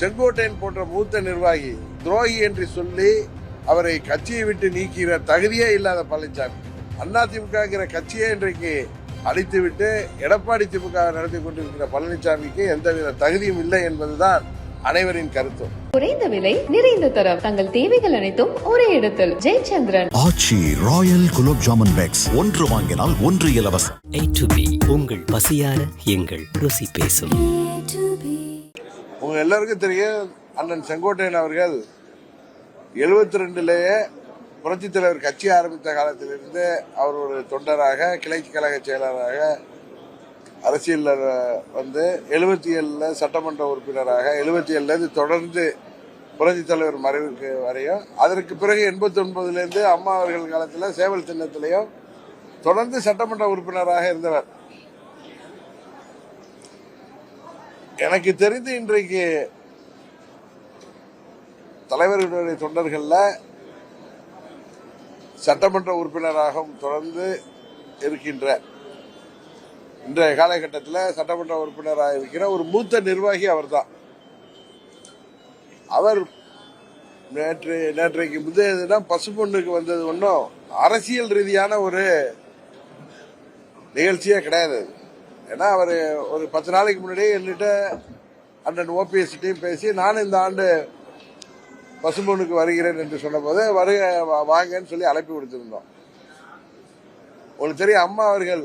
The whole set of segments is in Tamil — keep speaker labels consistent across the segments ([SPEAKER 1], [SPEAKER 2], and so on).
[SPEAKER 1] செங்கோட்டையன் போன்ற மூத்த நிர்வாகி துரோகி என்று சொல்லி அவரை கட்சியை விட்டு நீக்கிற தகுதியே இல்லாத பழனிசாமி. அதிமுகங்கிற கட்சியே இன்றைக்கு அழித்துவிட்டு எடப்பாடி திமுக நடத்தி கொண்டிருக்கிற பழனிசாமிக்கு எந்தவித தகுதியும் இல்லை என்பதுதான் அனைவரின் கருத்தும்
[SPEAKER 2] குறைந்த விலை நிறைந்த தரம். தங்கள் தேவைகள் அனைத்தும் ஒரே இடத்தில். Jayachandran.
[SPEAKER 3] Aachi royal gulab jamun packs. ஒன்று வாங்கினால் ஒன்று இலவசம்.
[SPEAKER 4] A to B. உங்கள் பசியார எங்கள் ருசி பேசும்.
[SPEAKER 1] உங்க எல்லாருக்கும் தெரியும் அண்ணன் செங்கோட்டையன் அவர்கள் எழுபத்தி ரெண்டுலேயே புரட்சி தலைவர் கட்சி ஆரம்பித்த காலத்திலிருந்து அவர் ஒரு தொண்டராக கிளை கழக செயலராக அரசியலில் வந்து எழுபத்தி ஏழில் சட்டமன்ற உறுப்பினராக எழுபத்தி ஏழுலேருந்து தொடர்ந்து புரட்சி தலைவர் மறைவுக்கு வரையும் அதற்கு பிறகு எண்பத்தி ஒன்பதுலேருந்து அம்மா அவர்கள் காலத்தில் சேவல் சின்னத்திலையும் தொடர்ந்து சட்டமன்ற உறுப்பினராக இருந்தவர். எனக்கு தெரிந்து இன்றைக்கு தலைவர்களுடைய தொண்டர்களில் சட்டமன்ற உறுப்பினராகவும் தொடர்ந்து இருக்கின்ற இன்றைய காலகட்டத்தில் சட்டமன்ற உறுப்பினராக இருக்கிற ஒரு மூத்த நிர்வாகி அவர்தான். அவர் நேற்று நேற்றைக்கு முந்தைய தினம் பசுப்பொண்ணுக்கு வந்தது ஒன்றும் அரசியல் ரீதியான ஒரு நிகழ்ச்சியே கிடையாது. ஏன்னா அவர் ஒரு பத்து நாளைக்கு முன்னாடியே என்கிட்ட அண்ணன் ஓபிஎஸ்டையும் பேசி நான் இந்த ஆண்டு பசும்பொண்ணுக்கு வருகிறேன் என்று சொன்னபோது வருக வா- வாங்கன்னு சொல்லி அழைப்பு கொடுத்திருந்தோம் உங்களுக்கு தெரியும் அம்மா அவர்கள்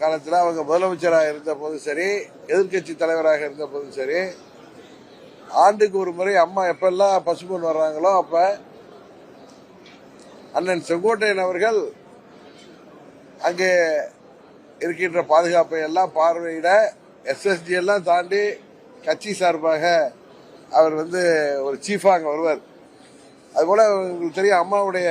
[SPEAKER 1] காலத்தில் அவங்க முதலமைச்சராக இருந்த போதும் சரி எதிர்க்கட்சி தலைவராக இருந்த போதும் சரி ஆண்டுக்கு ஒரு முறை அம்மா எப்பெல்லாம் பசும்பொன் வர்றாங்களோ அப்போ அண்ணன் செங்கோட்டையன் அவர்கள் அங்கே இருக்கின்ற பாதுகாப்பை எல்லாம் பார்வையிட எஸ்எஸ்டி எல்லாம் தாண்டி கட்சி சார்பாக அவர் வந்து ஒரு சீஃபாக அங்கே வருவார். அதுபோல் உங்களுக்கு தெரியும் அம்மாவுடைய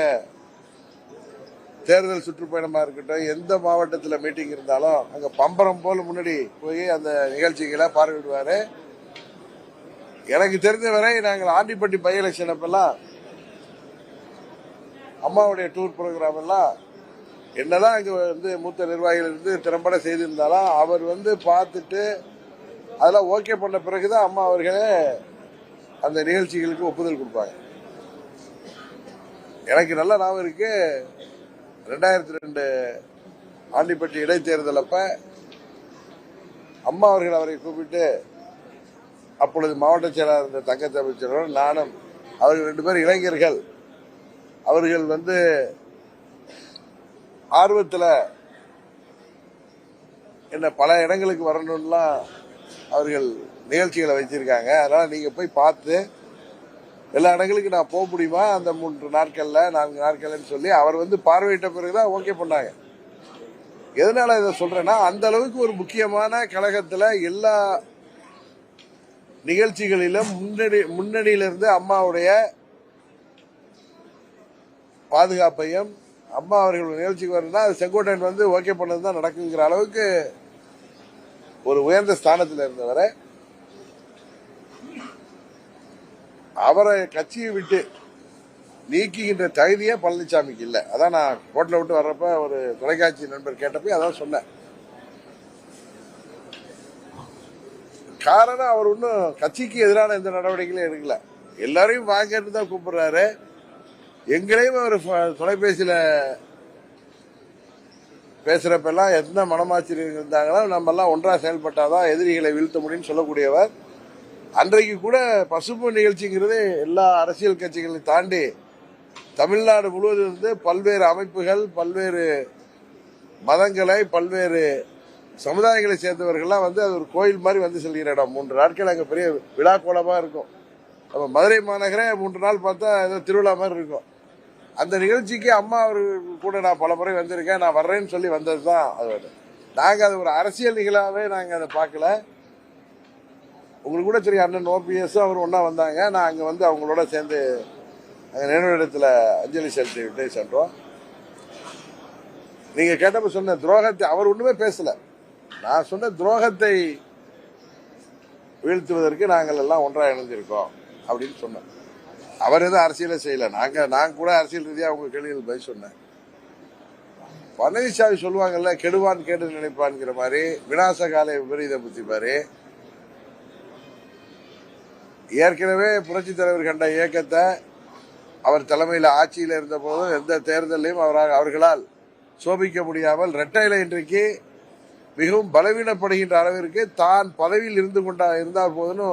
[SPEAKER 1] தேர்தல் சுற்றுப்பயணமாக இருக்கட்டும் எந்த மாவட்டத்தில் மீட்டிங் இருந்தாலும் அங்கே பம்பரம் போல் முன்னாடி போய் அந்த நிகழ்ச்சிகளை பார்வையிடுவார். எனக்கு தெரிஞ்ச வரை நாங்கள் ஆண்டிப்பட்டி பை எலெக்ஷன் அப்பெல்லாம் அம்மாவுடைய டூர் ப்ரோக்ராம் எல்லாம் என்னதான் இங்க வந்து மூத்த நிர்வாகிகள் இருந்து திறம்பட செய்திருந்தாலும் அவர் வந்து பார்த்துட்டு அதெல்லாம் ஓகே பண்ண பிறகுதான் அம்மா அவர்களே அந்த நிகழ்ச்சிகளுக்கு ஒப்புதல் கொடுப்பாங்க. எனக்கு நல்ல ஞாபகம் இருக்கு. ரெண்டாயிரத்தி ரெண்டு ஆண்டிப்பட்டி இடைத்தேர்தல் அப்ப அம்மா அவர்கள் அவரை கூப்பிட்டு அப்பொழுது மாவட்ட செயலாளர் இருந்த தங்கத்தை நானும் அவர்கள் ரெண்டு பேரும் இளைஞர்கள். அவர்கள் வந்து ஆர்வத்தில் என்ன பல இடங்களுக்கு வரணும்லாம் அவர்கள் நிகழ்ச்சிகளை வச்சிருக்காங்க. அதனால் நீங்கள் போய் பார்த்து எல்லா இடங்களுக்கும் நான் போக முடியுமா? அந்த மூன்று நாட்களில் நான்கு நாட்கள்னு சொல்லி அவர் வந்து பார்வையிட்ட பிறகுதான் ஓகே பண்ணாங்க. எதனால இதை சொல்கிறேன்னா அந்த அளவுக்கு ஒரு முக்கியமான கழகத்தில் எல்லா நிகழ்ச்சிகளிலும் முன்னணி முன்னணியிலிருந்து அம்மாவுடைய பாதுகாப்பையும் அம்மா அவர்கள் நிகழ்ச்சிக்கு வரணும்னா அது செங்கோட்டையன் வந்து ஓகே பண்ணது தான் நடக்குங்கிற அளவுக்கு ஒரு உயர்ந்த ஸ்தானத்தில் இருந்தவரை அவரை கட்சியை விட்டு நீக்குகின்ற தகுதியே பழனிசாமிக்கு இல்லை. அதான் நான் ஹோட்டலை விட்டு வர்றப்ப ஒரு தொலைக்காட்சி நண்பர் கேட்டப்ப அதான் சொன்னேன். காரணம் அவர் ஒன்றும் கட்சிக்கு எதிரான எந்த நடவடிக்கைகளும் எடுக்கல. எல்லாரையும் வாங்கன்னு தான் கூப்பிடுறாரு. எங்களையும் அவர் தொலைபேசியில் பேசுகிறப்பெல்லாம் பேசுறப்பெல்லாம் எந்த மனமாச்சரியம் இருந்தாங்களோ நம்ம எல்லாம் ஒன்றா செயல்பட்டாதான் எதிரிகளை வீழ்த்த முடியும்னு சொல்லக்கூடியவர். அன்றைக்கு கூட பசுப்பு நிகழ்ச்சிங்கிறது எல்லா அரசியல் கட்சிகளையும் தாண்டி தமிழ்நாடு முழுவதும் இருந்து பல்வேறு அமைப்புகள் பல்வேறு மதங்களை பல்வேறு சமுதாயங்களை சேர்ந்தவர்கள்லாம் வந்து அது ஒரு கோயில் மாதிரி வந்து செல்கிற இடம். மூன்று நாட்கள் அங்கே பெரிய விழா கோலமாக இருக்கும். நம்ம மதுரை மாநகரே மூன்று நாள் பார்த்தா ஏதோ திருவிழா மாதிரி இருக்கும். அந்த நிகழ்ச்சிக்கு அம்மா அவர் கூட நான் பல முறை வந்திருக்கேன். நான் வர்றேன்னு சொல்லி வந்தது தான் அது நாங்கள் அது ஒரு அரசியல் நிகழாவே நாங்கள் அதை பார்க்கல. உங்களுக்கு கூட தெரியும் அண்ணன் ஓபிஎஸும் அவர் ஒன்றா வந்தாங்க. நான் அங்கே வந்து அவங்களோட சேர்ந்து அங்கே நினைவிடத்தில் அஞ்சலி செலுத்தி விட்டு சென்றோம். நீங்கள் கேட்டப்ப சொன்ன துரோகத்தை அவர் ஒன்றுமே பேசலை. நான் சொன்ன துரோகத்தை வீழ்த்துவதற்கு நாங்கள் எல்லாம் ஒன்றாக இணைஞ்சிருக்கோம் அப்படின்னு சொன்னேன் அவர் எதுவும் அரசியலே செய்யலை. நாங்க நான் கூட அரசியல் ரீதியாக அவங்க கேள்விகள் பதில் சொன்னேன். பழனிசாமி சொல்லுவாங்கல்ல கெடுவான் கேடு நினைப்பான்ங்கிற மாதிரி விநாச கால விபரீத புத்தி மாதிரி. ஏற்கனவே புரட்சி தலைவர் கண்ட இயக்கத்தை அவர் தலைமையில் ஆட்சியில் இருந்த போதும் எந்த தேர்தலையும் அவரால் அவர்களால் சோபிக்க முடியாமல் ரெட்டையில இன்றைக்கு மிகவும் பலவீனப்படுகின்ற அளவிற்கு தான் பதவியில் இருந்து கொண்டா இருந்தால் போதுன்னு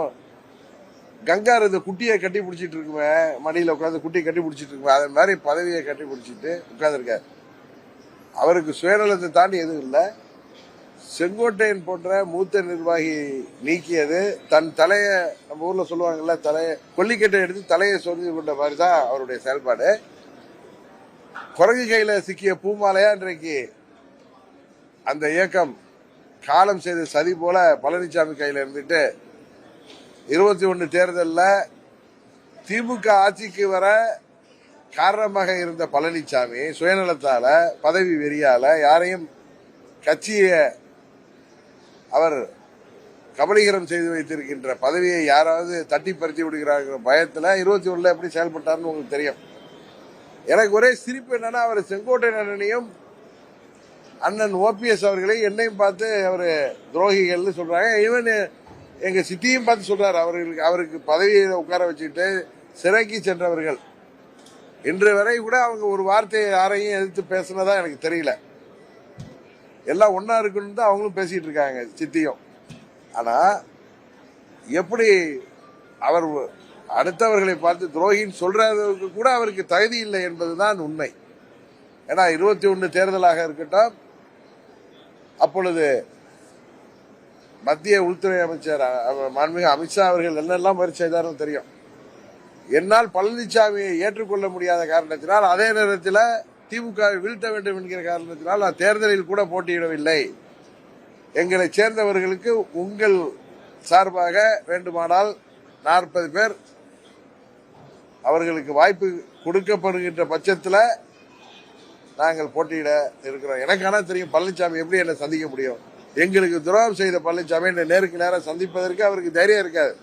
[SPEAKER 1] கங்கார் இந்த குட்டியை கட்டி பிடிச்சிட்டு இருக்குமே மடியில் உட்காந்து குட்டியை கட்டி பிடிச்சிட்டு இருக்குமே அதே மாதிரி பதவியை கட்டி பிடிச்சிட்டு உட்கார்ந்திருக்கார். அவருக்கு சுயநலத்தை தாண்டி எதுவும் இல்லை. செங்கோட்டையன் போன்ற மூத்த நிர்வாகி நீக்கியது. தன் தலையை நம்ம ஊரில் சொல்லுவாங்கல்ல தலையை கொல்லிக்கட்டை எடுத்து தலையை சொரிஞ்சு கொண்ட மாதிரி தான் அவருடைய செயல்பாடு. குரங்கு கையில் சிக்கிய பூமாலையா இன்றைக்கு அந்த இயக்கம் காலம் செய்த சதி போல பழனிசாமி கையில் இருந்துட்டு இருபத்தி ஒன்று தேர்தலில் திமுக ஆட்சிக்கு வர காரணமாக இருந்த பழனிசாமி சுயநலத்தால் பதவி வெறியால் யாரையும் கட்சியை அவர் கபலீகரம் செய்து வைத்திருக்கின்ற பதவியை யாராவது தட்டி பறித்து விடுகிறாங்கிற பயத்தில் இருபத்தி ஒன்றில் எப்படி செயல்பட்டார்னு உங்களுக்கு தெரியும். எனக்கு ஒரே சிரிப்பு என்னன்னா அவர் செங்கோட்டை அண்ணனையும் அண்ணன் ஓபிஎஸ் அவர்களையும் என்னையும் பார்த்து அவர் துரோகிகள்னு சொல்றாங்க. ஈவன் எங்க சித்தியும் பார்த்து சொல்றாரு. அவர்களுக்கு அவருக்கு பதவியை உட்கார வச்சுட்டு சிறைக்கு சென்றவர்கள். இன்று வரை கூட அவங்க ஒரு வார்த்தையை யாரையும் எதிர்த்து பேசுனதா எனக்கு தெரியல. எல்லாம் ஒன்னா இருக்குன்னு தான் அவங்களும் பேசிட்டு இருக்காங்க சித்தியும். ஆனா எப்படி அவர் அடுத்தவர்களை பார்த்து துரோகின்னு சொல்றதுக்கு கூட அவருக்கு தகுதி இல்லை என்பதுதான் உண்மை. ஏன்னா இருபத்தி ஒன்று தேர்தலாக இருக்கட்டும் அப்பொழுது மத்திய உள்துறை அமைச்சர் மாண்புமிகு அமித்ஷா அவர்கள் என்னெல்லாம் முயற்சி செய்தாரும் தெரியும். என்னால் பழனிசாமியை ஏற்றுக்கொள்ள முடியாத காரணத்தினால் அதே நேரத்தில் திமுக வீழ்த்த வேண்டும் என்கிற காரணத்தினால் நான் தேர்தலில் கூட போட்டியிடவில்லை. எங்களை சேர்ந்தவர்களுக்கு உங்கள் சார்பாக வேண்டுமானால் நாற்பது பேர் அவர்களுக்கு வாய்ப்பு கொடுக்கப்படுகின்ற பட்சத்தில் நாங்கள் போட்டியிட இருக்கிறோம். எனக்கு ஆனால் தெரியும் பழனிசாமி எப்படி என்னை சந்திக்க முடியும். எங்களுக்கு துரோகம் செய்த பழனிசாமி நேருக்கு நேரம் சந்திப்பதற்கு அவருக்கு தைரியம் இருக்காது.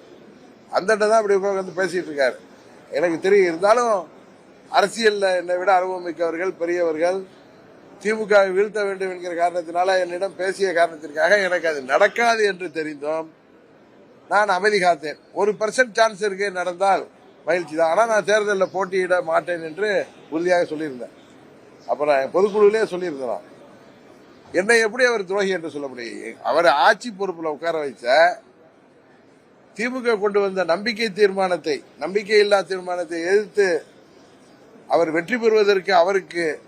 [SPEAKER 1] அந்த தான் அப்படி உட்காந்து பேசிட்டு இருக்காரு. எனக்கு தெரியும் இருந்தாலும் அரசியலில் என்னை விட அனுபவம் மிக்கவர்கள் பெரியவர்கள் திமுகவை வீழ்த்த வேண்டும் என்கிற காரணத்தினால என்னிடம் பேசிய காரணத்திற்காக எனக்கு அது நடக்காது என்று தெரிந்தோம். நான் அமைதி காத்தேன். ஒரு பர்சன்ட் சான்ஸ் இருக்கு நடந்தால் மகிழ்ச்சி தான். ஆனால் நான் தேர்தலில் போட்டியிட மாட்டேன் என்று உறுதியாக சொல்லியிருந்தேன். அப்புறம் நான் பொதுக்குழுவிலே சொல்லியிருந்தேன். என்னை எப்படி அவர் துரோகி என்று சொல்ல முடியும்? அவர் ஆட்சி பொறுப்பில் உட்கார வைச்ச திமுக கொண்டு வந்த நம்பிக்கை தீர்மானத்தை நம்பிக்கை இல்லா தீர்மானத்தை எதிர்த்து அவர் வெற்றி பெறுவதற்கு அவருக்கு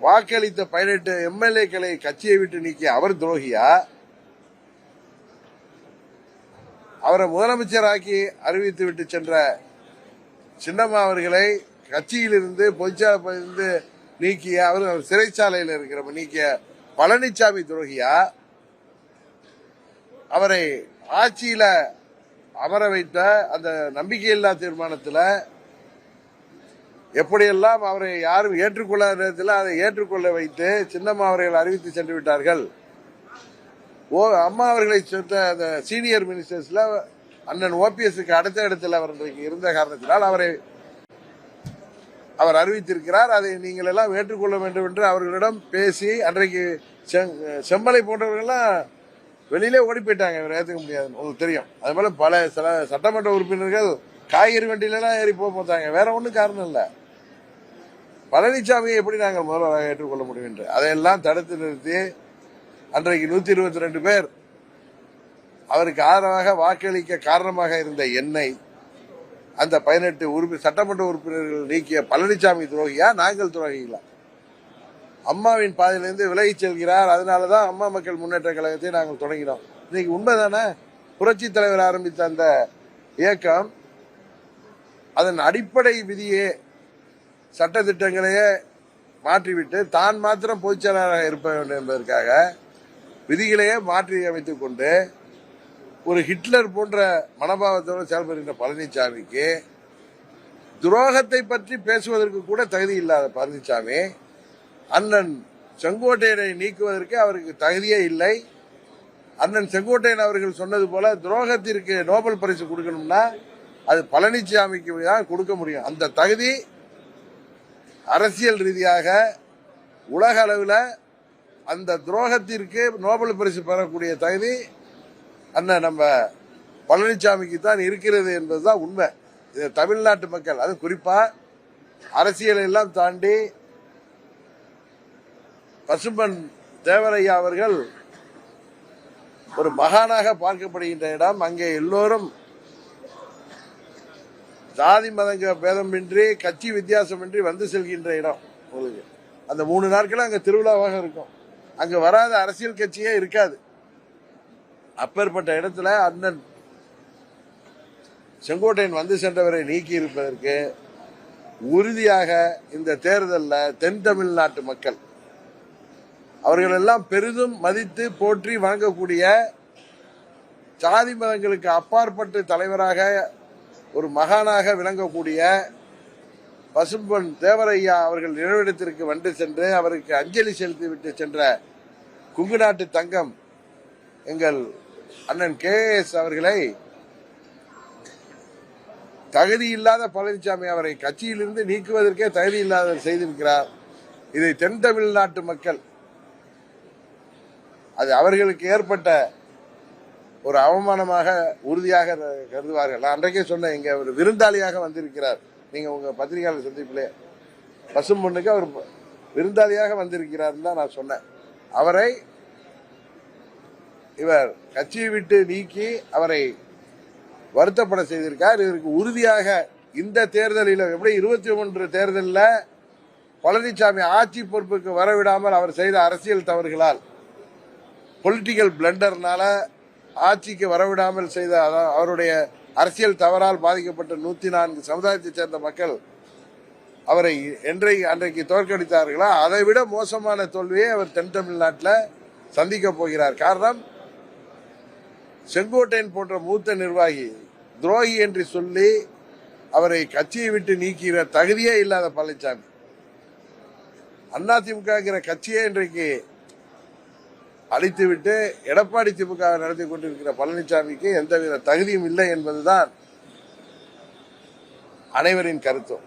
[SPEAKER 1] வாக்களித்த பதினெட்டு எம்எல்ஏக்களை கட்சியை விட்டு நீக்கிய அவர் துரோகியா? அவரை முதலமைச்சராக்கி அறிவித்து விட்டு சென்ற சின்னம்மா அவர்களை கட்சியிலிருந்து பொதுச்சாலையிலிருந்து நீக்கிய அவர் அவர் சிறைச்சாலையில் இருக்கிற நீக்கிய பழனிசாமி துரோகியா? அவரை ஆட்சியில அமர வைத்த அந்த நம்பிக்கையில்லா தீர்மானத்தில் எப்படியெல்லாம் அவரை யாரும் ஏற்றுக்கொள்ளாத நேரத்தில் அதை ஏற்றுக்கொள்ள வைத்து சின்னம்மா அவர்கள் அறிவித்து சென்று விட்டார்கள். ஓ அம்மா அவர்களை சேர்த்த அந்த சீனியர் மினிஸ்டர்ஸ்ல அண்ணன் ஓபிஎஸ்க்கு அடுத்த இடத்துல அவர் இன்றைக்கு இருந்த காரணத்தினால் அவரை அவர் அறிவித்திருக்கிறார். அதை நீங்கள் எல்லாம் ஏற்றுக்கொள்ள வேண்டும் என்று அவர்களிடம் பேசி அன்றைக்கு செங்- செம்மலை போன்றவர்கள்லாம் வெளியிலே ஓடி போயிட்டாங்க. இவர் ஏற்றுக்க முடியாது உங்களுக்கு தெரியும். அது போல பல சில சட்டமன்ற உறுப்பினர்கள் காய்கறி வண்டியிலலாம் ஏறி போக பார்த்தாங்க வேற ஒன்றும் காரணம் இல்லை. பழனிசாமியை எப்படி நாங்கள் முதல்வராக ஏற்றுக்கொள்ள முடியும் என்று? அதையெல்லாம் தடுத்து நிறுத்தி அன்றைக்கு நூத்தி இருபத்தி ரெண்டு பேர் அவருக்கு ஆதரவாக வாக்களிக்க காரணமாக இருந்த என்னை அந்த பதினெட்டு உறுப்பி சட்டமன்ற உறுப்பினர்கள் நீக்கிய பழனிசாமி துரோகியா நாங்கள் துரோகிகளா? அம்மாவின் பாதையிலிருந்து விலகிச் செல்கிறார். அதனால தான் அம்மா மக்கள் முன்னேற்ற கழகத்தை நாங்கள் தொடங்கினோம். இன்னைக்கு உண்மைதானே? புரட்சி தலைவர் ஆரம்பித்த அந்த இயக்கம் அதன் அடிப்படை விதியே சட்டத்திட்டங்களையே மாற்றிவிட்டு தான் மாத்திரம் பொதுச் செயலாளராக வேண்டும் என்பதற்காக விதிகளையே மாற்றி அமைத்துக் கொண்டு ஒரு ஹிட்லர் போன்ற மனபாவத்தோடு செயல்படுகின்ற பழனிசாமிக்கு துரோகத்தை பற்றி பேசுவதற்கு கூட தகுதி இல்லாத பழனிசாமி அண்ணன் செங்கோட்டையனை நீக்குவதற்கு அவருக்கு தகுதியே இல்லை. அண்ணன் செங்கோட்டையன் அவர்கள் சொன்னது போல துரோகத்திற்கு நோபல் பரிசு கொடுக்கணும்னா அது பழனிசாமிக்கு தான் கொடுக்க முடியும். அந்த தகுதி அரசியல் ரீதியாக உலக அளவில் அந்த துரோகத்திற்கு நோபல் பரிசு பெறக்கூடிய தகுதி அண்ணன் நம்ம பழனிசாமிக்கு தான் இருக்கிறது என்பதுதான் உண்மை. இது தமிழ்நாட்டு மக்கள் அது குறிப்பா அரசியலை எல்லாம் தாண்டி பசும்பன் தேவரையா அவர்கள் ஒரு மகானாக பார்க்கப்படுகின்ற இடம். அங்கே எல்லோரும் ஜாதி மதங்க பேதமின்றி கட்சி வித்தியாசமின்றி வந்து செல்கின்ற இடம் உங்களுக்கு. அந்த மூணு நாட்களும் அங்கே திருவிழாவாக இருக்கும். அங்கே வராத அரசியல் கட்சியே இருக்காது. அப்பேற்பட்ட இடத்துல அண்ணன் செங்கோட்டையன் வந்து சென்றவரை நீக்கி இருப்பதற்கு உறுதியாக இந்த தேர்தலில் தென் தமிழ்நாட்டு மக்கள் அவர்கள் எல்லாம் பெரிதும் மதித்து போற்றி வணங்கக்கூடிய சாதி மதங்களுக்கு அப்பாற்பட்டு தலைவராக ஒரு மகானாக விளங்கக்கூடிய பசும்பொன் தேவரையா அவர்கள் நினைவிடத்திற்கு வந்து சென்று அவருக்கு அஞ்சலி செலுத்திவிட்டு சென்ற குங்கு நாட்டு தங்கம் எங்கள் அண்ணன் கே எஸ் அவர்களை தகுதி இல்லாத பழனிசாமி அவரை கட்சியிலிருந்து நீக்குவதற்கே தகுதி இல்லாத செய்திருக்கிறார். இதை தென் தமிழ்நாட்டு மக்கள் அது அவர்களுக்கு ஏற்பட்ட ஒரு அவமானமாக உறுதியாக கருதுவார்கள். நான் அன்றைக்கே சொன்னேன் இங்க ஒரு விருந்தாளியாக வந்திருக்கிறார். நீங்க உங்க பத்திரிகையாளர் சந்திப்பிலே பசும் பொண்ணுக்கு அவர் விருந்தாளியாக வந்திருக்கிறார் தான் நான் சொன்னேன். அவரை இவர் கட்சியை விட்டு நீக்கி அவரை வருத்தப்பட செய்திருக்கார். இதற்கு உறுதியாக இந்த தேர்தலில் எப்படி இருபத்தி மூன்று தேர்தலில் பழனிசாமி ஆட்சி பொறுப்புக்கு வரவிடாமல் அவர் செய்த அரசியல் தவறுகளால் பொலிட்டிக்கல் பிளண்டர்னால ஆட்சிக்கு வரவிடாமல் செய்த அதான் அவருடைய அரசியல் தவறால் பாதிக்கப்பட்ட நூத்தி நான்கு சமுதாயத்தைச் சேர்ந்த மக்கள் அவரை என்றை அன்றைக்கு தோற்கடித்தார்களோ? அதை விட மோசமான தோல்வியை அவர் தென் தமிழ்நாட்டில் சந்திக்க போகிறார். காரணம் செங்கோட்டையன் போன்ற மூத்த நிர்வாகி துரோகி என்று சொல்லி அவரை கட்சியை விட்டு நீக்கிற தகுதியே இல்லாத பழனிசாமி. அதிமுகங்கிற கட்சியே இன்றைக்கு அழித்துவிட்டு எடப்பாடி திமுக நடத்தி கொண்டிருக்கிற பழனிசாமிக்கு எந்தவித தகுதியும் இல்லை என்பதுதான் அனைவரின் கருத்தும்.